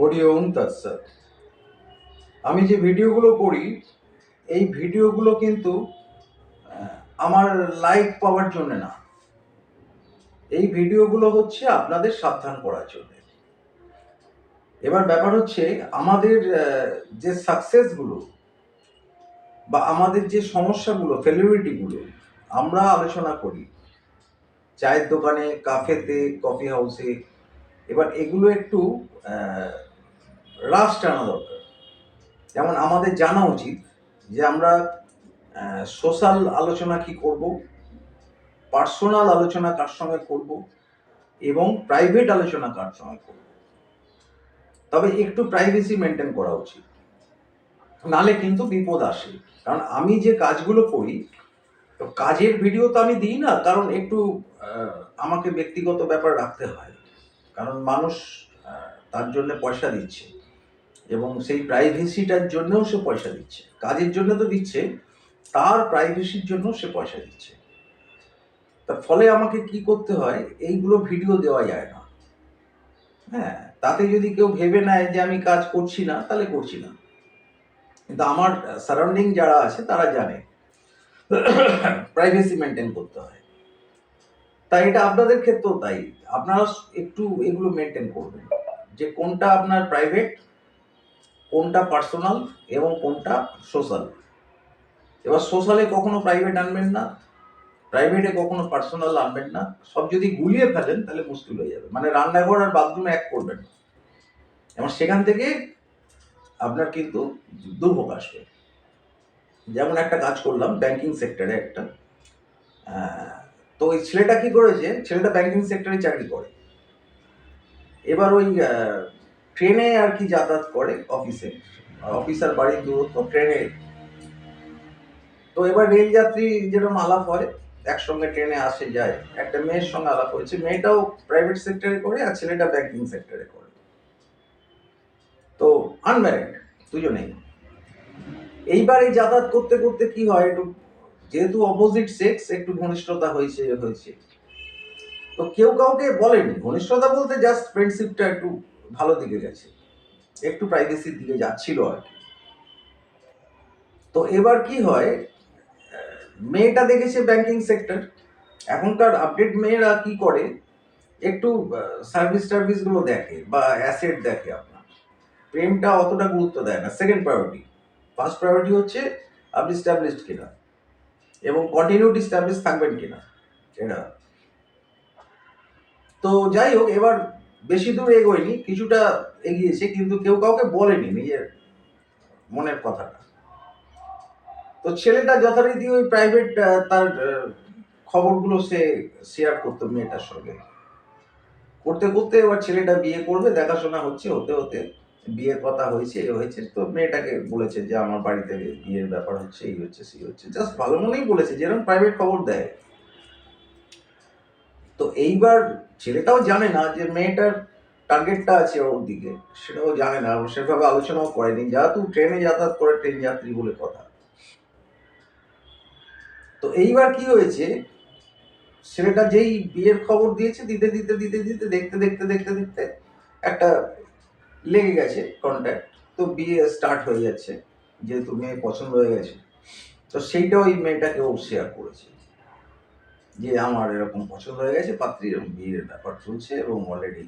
হরি ওম তৎসৎ আমি যে ভিডিওগুলো করি, এই ভিডিওগুলো কিন্তু আমার লাইক পাওয়ার জন্য না। এই ভিডিওগুলো হচ্ছে আপনাদের সাবধান করার জন্য। এবার ব্যাপার হচ্ছে, আমাদের যে সাকসেসগুলো বা আমাদের যে সমস্যাগুলো ফেলিউরিটিগুলো আমরা আলোচনা করি। চায়ের দোকানে কাফেতে কফি হাউসে এবার এগুলো একটু রাশ টানা দরকার। যেমন আমাদের জানা উচিত যে আমরা সোশ্যাল আলোচনা কি করব, পার্সোনাল আলোচনা কার সঙ্গে করব এবং প্রাইভেট আলোচনা কার সঙ্গে করব। তবে একটু প্রাইভেসি মেনটেন করা উচিত। নালে কিন্তু বিপদ আসে। কারণ আমি যে কাজগুলো করি, তো কাজের ভিডিও তো আমি দিই না, কারণ একটু আমাকে ব্যক্তিগত ব্যাপার রাখতে হয়। কারণ মানুষ তার জন্য পয়সা দিচ্ছে। এবং সেই প্রাইভেসিটার জন্যও সে পয়সা দিচ্ছে। কাজের জন্য তো দিচ্ছে, তার প্রাইভেসির জন্য সে পয়সা দিচ্ছে। তার ফলে আমাকে কি করতে হয়, এইগুলো ভিডিও দেওয়া যায় না। হ্যাঁ তাতে যদি কেউ ভেবে নেয় যে আমি কাজ করছি না, তাহলে করছি না। কিন্তু আমার সারাউন্ডিং যারা আছে, তারা জানে। প্রাইভেসি মেনটেন করতে হয়। তাই এটা আপনাদের ক্ষেত্রেও তাই। আপনারা একটু এগুলো মেনটেন করবেন। যে কোনটা আপনার প্রাইভেট কোনটা পার্সোনাল এবং কোনটা সোশ্যাল? এবার সোশ্যালে কখনো প্রাইভেট আনবেন না, প্রাইভেটে কখনো পার্সোনাল আনবেন না, সব যদি গুলিয়ে ফেলেন তাহলে মুশকিল হয়ে যাবে। মানে রান্নাঘর আর বাথরুমে এক করবেন না। এবং সেখান থেকে আপনার কিন্তু দুর্ভোগ আসবে। যেমন একটা কাজ করলাম ব্যাংকিং সেক্টরে একটা। তো ওই ছেলেটা কি করেছে? ছেলেটা ব্যাংকিং সেক্টরে চাকরি করে। এবার ওই ট্রেনে আর কি যাতায়াত করে অফিসে অফিসার বাড়ির দূরত্ব ট্রেনে। তো এবার রেল যাত্রী যেরকম আলাপ হয়, একসঙ্গে ট্রেনে আসে, যায়। একটা মেয়ের সঙ্গে আলাপ হয়েছে মেয়েটাও প্রাইভেট সেক্টরে করে আর ছেলেটা ব্যাংকিং সেক্টরে করে। তো আনম্যারিড দুজনেই। এইবার এই যাতায়াত করতে করতে কি হয়, একটু যেহেতু অপোজিট সেক্স একটু ঘনিষ্ঠতা হয়েছে হয়েছে। তো কেউ কাউকে বলেনি। ঘনিষ্ঠতা বলতে জাস্ট ফ্রেন্ডশিপটা একটু ভালো দিকে গেছে। একটু প্রাইভেসির দিকে যাচ্ছিল আর কি। তো এবার কি হয়, মেয়েটা দেখেছে ব্যাংকিং সেক্টর এখনকার আপডেট মেয়েরা কি করে, একটু সার্ভিস টার্ভিসগুলো দেখে বা অ্যাসেট দেখে আপনার। প্রেমটা অতটা গুরুত্ব দেয় না। সেকেন্ড প্রায়োরিটি ফার্স্ট প্রায়োরিটি হচ্ছে আপনি স্ট্যাবলিশড কিনা এবং কন্টিনিউটি স্ট্যাবলিশ থাকবেন কিনা। এটা। তো যাই হোক, এবার বেশি দূর এগোয়নি, কিছুটা এগিয়েছে, কিন্তু কেউ কাউকে বলেনি নিজের মনের কথাটা। তো ছেলেটা যথারীতি ওই প্রাইভেট তার খবরগুলো সে শেয়ার করতো মেয়েটার সঙ্গে। করতে করতে এবার ছেলেটা বিয়ে করবে, দেখাশোনা হচ্ছে, হতে হতে বিয়ের কথা হয়েছে, এ হয়েছে, তো মেয়েটাকে বলেছে যে আমার বাড়িতে বিয়ের ব্যাপার হচ্ছে, এই হচ্ছে, সেই হচ্ছে জাস্ট ভালো মনেই বলেছে, যেরকম প্রাইভেট খবর দেয়। তো এইবার ছেলেটাও জানে না যে মেয়েটার টার্গেটটা আছে ওর দিকে, সেটাও জানে না সেভাবে আলোচনাও করেনি। যেহেতু ট্রেনে যাতায়াত করে ট্রেন যাত্রী বলে কথা। তো এইবার কি হয়েছে, ছেলেটা যেই বিয়ের খবর দিয়েছে, দিতে দিতে দিতে দিতে, দেখতে দেখতে দেখতে দেখতে একটা লেগে গেছে কন্ট্যাক্ট তো বিয়ে স্টার্ট হয়ে যাচ্ছে, যেহেতু মেয়ে পছন্দ হয়ে গেছে। তো সেইটা ওই মেয়েটাকে ও শেয়ার করেছে। যে আমার এরকম পছন্দ হয়ে গেছে, পাত্রী এরকম বিয়ের ব্যাপার চলছে এবং অলরেডি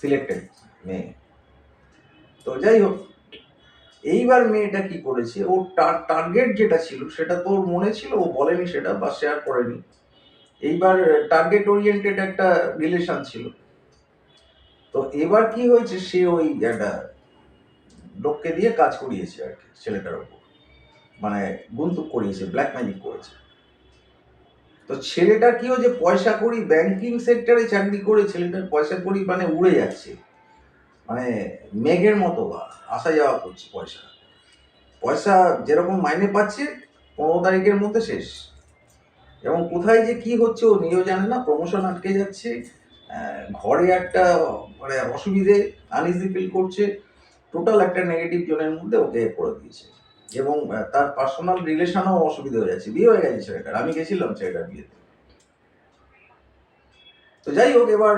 সিলেক্টেড মেয়ে। তো যাই হোক, এইবার মেয়েটা কি করেছে? ওর টার্গেট যেটা ছিল, সেটা তো ওর মনে ছিল, ও বলেনি সেটা বা শেয়ার করেনি। এইবার টার্গেট ওরিয়েন্টেড একটা রিলেশন ছিল। তো এবার কি হয়েছে? সে ওই একটা লোককে দিয়ে কাজ করিয়েছে আর কি, ছেলেটার উপর মানে গুন্তুক করিয়েছে ব্ল্যাক ম্যাজিক করেছে। তো ছেলেটা কি হয়েছে, পয়সা করি ব্যাংকিং সেক্টরে চাকরি করে ছেলেটার পয়সা করি মানে উড়ে যাচ্ছে। মানে মেঘের মতো বা আসা যাওয়া করছে পয়সা। পয়সা যেরকম মাইনে পাচ্ছে, পনেরো তারিখের মধ্যে শেষ। এবং কোথায় যে কি হচ্ছে ও নিজেও জানে না প্রমোশন আটকে যাচ্ছে ঘরে একটা মানে অসুবিধে আনইজি ফিল করছে। টোটাল একটা নেগেটিভ জোনের মধ্যে ওকে করে দিয়েছে। এবং তার পার্সোনাল রিলেশনও অসুবিধা হয়ে যাচ্ছে। বিয়ে হয়ে গেছে ছেলেটার। আমি গেছিলাম ছেলেটার বিয়েতে। তো যাই হোক, এবার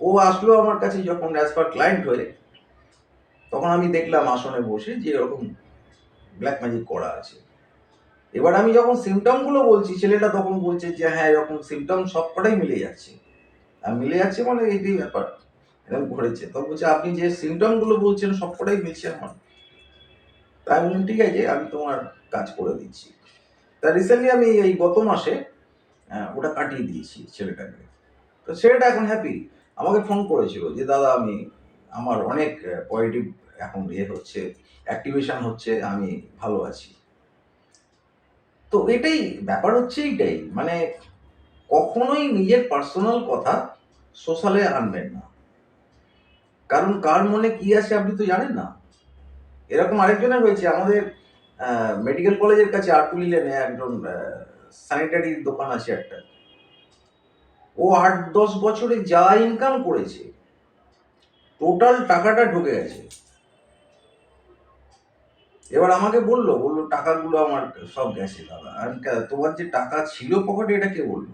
ও আসলো আমার কাছে যখন অ্যাজ পার ক্লায়েন্ট হয়ে, তখন আমি দেখলাম আসনে বসে যে এরকম ব্ল্যাক ম্যাজিক করা আছে। এবার আমি যখন সিমটমগুলো বলছি, ছেলেটা তখন বলছে যে হ্যাঁ এরকম সিমটম সব কটাই মিলে যাচ্ছে। আর মিলে যাচ্ছে মানে এইটাই ব্যাপার। এরকম ঘটেছে তো বলছে, আপনি যে সিমটমগুলো বলছেন সব কটাই মিলছে আমার। তাই বললাম ঠিক আছে আমি তোমার কাজ করে দিচ্ছি। তা রিসেন্টলি আমি এই গত মাসে আহ, ওটা কাটিয়ে দিয়েছি ছেলেটাকে। তো ছেলেটা এখন হ্যাপি আমাকে ফোন করেছিল যে দাদা আমি আমার অনেক পজিটিভ এখন ইয়ে হচ্ছে অ্যাক্টিভেশন হচ্ছে আমি ভালো আছি। তো এটাই ব্যাপার হচ্ছে এইটাই মানে কখনোই নিজের পার্সোনাল কথা সোশ্যালে আনবেন না। কারণ কার মনে কি আছে আপনি তো জানেন না। এরকম আরেকজনের হয়েছে, আমাদের মেডিকেল কলেজের কাছে আটকুলি লেনে একজন স্যানিটারি দোকান আছে একটা। ও আট দশ বছরে যা ইনকাম করেছে টোটাল টাকাটা ঢুকে গেছে। এবার আমাকে বলল বলল, টাকাগুলো আমার সব গেছে দাদা। আর তোমার যে টাকা ছিল পকেটে, এটা কে বলল?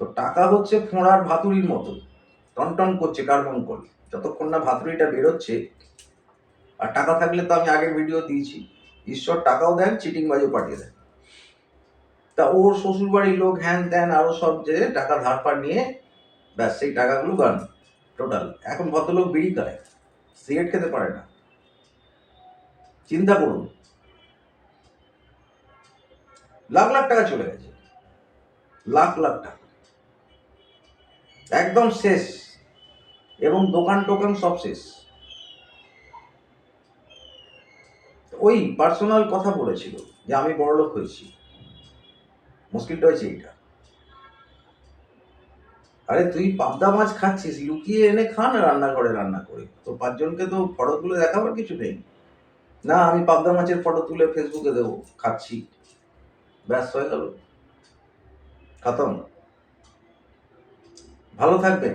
তো টাকা হচ্ছে ফোঁড়ার ভাতুরির মতো, টনটন করছে কার্বন কল। যতক্ষণ না ভাতুরিটা বেরোচ্ছে আর টাকা থাকলে তো আমি আগের ভিডিও দিয়েছি। ঈশ্বর টাকাও দেন চিটিং বাজও পাঠিয়ে দেন। তা ওর শ্বশুর বাড়ির লোক হ্যান ত্যান আরও সব যে টাকা ধার পার নিয়ে ব্যাস সেই টাকাগুলো গান টোটাল এখন ভদ্রলোক বিড়ি খায়, সিগারেট খেতে পারে না। চিন্তা করুন। লাখ লাখ টাকা চলে গেছে। লাখ লাখ টাকা। একদম শেষ। এবং দোকান টোকান সব শেষ। ওই পার্সোনাল কথা বলেছিল যে আমি বড়লোক হয়েছি। মুশকিলটা হয়েছে এইটা। আরে তুই পাবদা মাছ খাচ্ছিস, লুকিয়ে এনে খা না রান্না করে রান্না করে। তো পাঁচজনকে তো ফটো তুলে দেখাবার কিছু নেই। না, আমি পাবদা মাছের ফটো তুলে ফেসবুকে দেবো, খাচ্ছি। ব্যাস, হয়ে গেল। খতম। ভালো থাকবেন।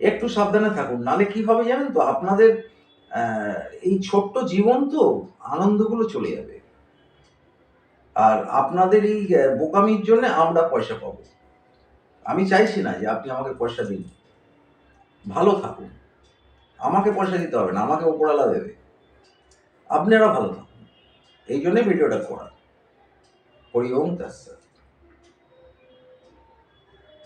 একটু সাবধানে থাকুন, নালে কি হবে জানেন তো? আপনাদের এই ছোট্ট জীবন তো আনন্দগুলো চলে যাবে। আর আপনাদের এই বোকামির জন্য আমরা পয়সা পাবো। আমি চাইছি না যে আপনি আমাকে পয়সা দিন। ভালো থাকুন। আমাকে পয়সা দিতে হবে না, আমাকে ওপরালা দেবে। আপনারা ভালো থাকুন। এই জন্যই ভিডিওটা করা। হরি ওম তাস্সাদ